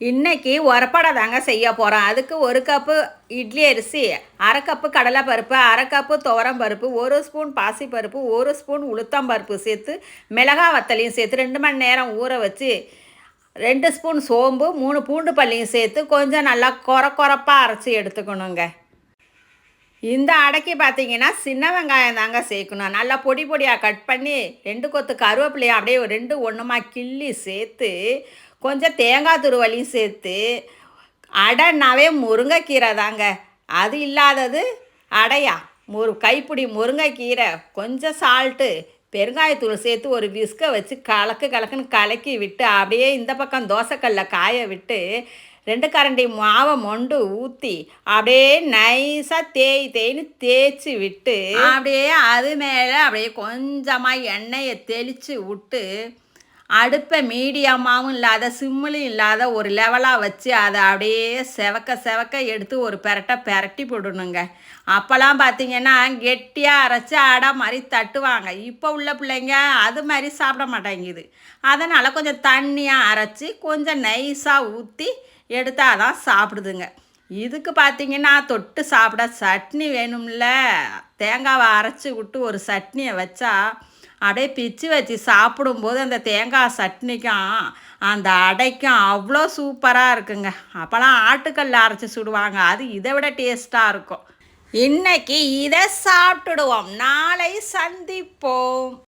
இன்னைக்கு உரப்படை தாங்க செய்ய போகிறோம் அதுக்கு ஒரு கப்பு இட்லி அரிசி அரை கப்பு கடலை பருப்பு அரை கப்பு துவரம் பருப்பு ஒரு ஸ்பூன் பாசிப்பருப்பு ஒரு ஸ்பூன் உளுத்தம் பருப்பு சேர்த்து மிளகா வத்தலையும் சேர்த்து ரெண்டு மணி நேரம் ஊற வச்சு ரெண்டு ஸ்பூன் சோம்பு மூணு பூண்டு பல்லியும் சேர்த்து கொஞ்சம் நல்லா கொர கொரப்பாக அரைச்சி எடுத்துக்கணுங்க. இந்த அடைக்கு பார்த்தீங்கன்னா சின்ன வெங்காயம் தாங்க சேர்க்கணும். நல்லா பொடி பொடியாக கட் பண்ணி ரெண்டு கொத்து கருவேப்பிலையும் அப்படியே ஒரு ரெண்டு ஒன்றுமா கிள்ளி சேர்த்து கொஞ்சம் தேங்காய் துருவலையும் சேர்த்து அடைனாவே முருங்கைக்கீரை தாங்க. அது இல்லாதது அடையா. ஒரு கைப்பிடி முருங்கைக்கீரை கொஞ்சம் சால்ட்டு பெருங்காயத்தூள் சேர்த்து ஒரு விஸ்கை வச்சு கலக்கு கலக்குன்னு கலக்கி விட்டு அப்படியே இந்த பக்கம் தோசைக்கல்ல காய விட்டு ரெண்டு கரண்டி மாவை மொண்டு ஊற்றி அப்படியே நைஸாக தேய் தேய்னு தேய்ச்சி விட்டு அப்படியே அது மேலே அப்படியே கொஞ்சமாக எண்ணெயை தெளித்து விட்டு அடுப்பை மீடியமாகவும் இல்லாத சிம்மிலும் இல்லாத ஒரு லெவலாக வச்சு அதை அப்படியே செவக்க செவக்க எடுத்து ஒரு பெரட்டை பெரட்டி போடணுங்க. அப்போல்லாம் பார்த்தீங்கன்னா கெட்டியாக அரைச்சி அடை மாதிரி தட்டுவாங்க. இப்போ உள்ள பிள்ளைங்க அது மாதிரி சாப்பிட மாட்டேங்குது. அதனால் கொஞ்சம் தண்ணியாக அரைச்சி கொஞ்சம் நைஸாக ஊற்றி எடுத்தால் தான் சாப்பிடுதுங்க. இதுக்கு பார்த்தீங்கன்னா தொட்டு சாப்பிட சட்னி வேணும்ல. தேங்காவை அரைச்சி விட்டு ஒரு சட்னியை வச்சா அப்படியே பிச்சு வச்சு சாப்பிடும்போது அந்த தேங்காய் சட்னிக்கும் அந்த அடைக்கும் அவ்வளோ சூப்பராக இருக்குங்க. அப்போல்லாம் ஆட்டுக்கல்ல அரைச்சி சுடுவாங்க. அது இதை விட டேஸ்ட்டாக இருக்கும். இன்னைக்கு இதை சாப்பிட்டுடுவோம். நாளை சந்திப்போம்.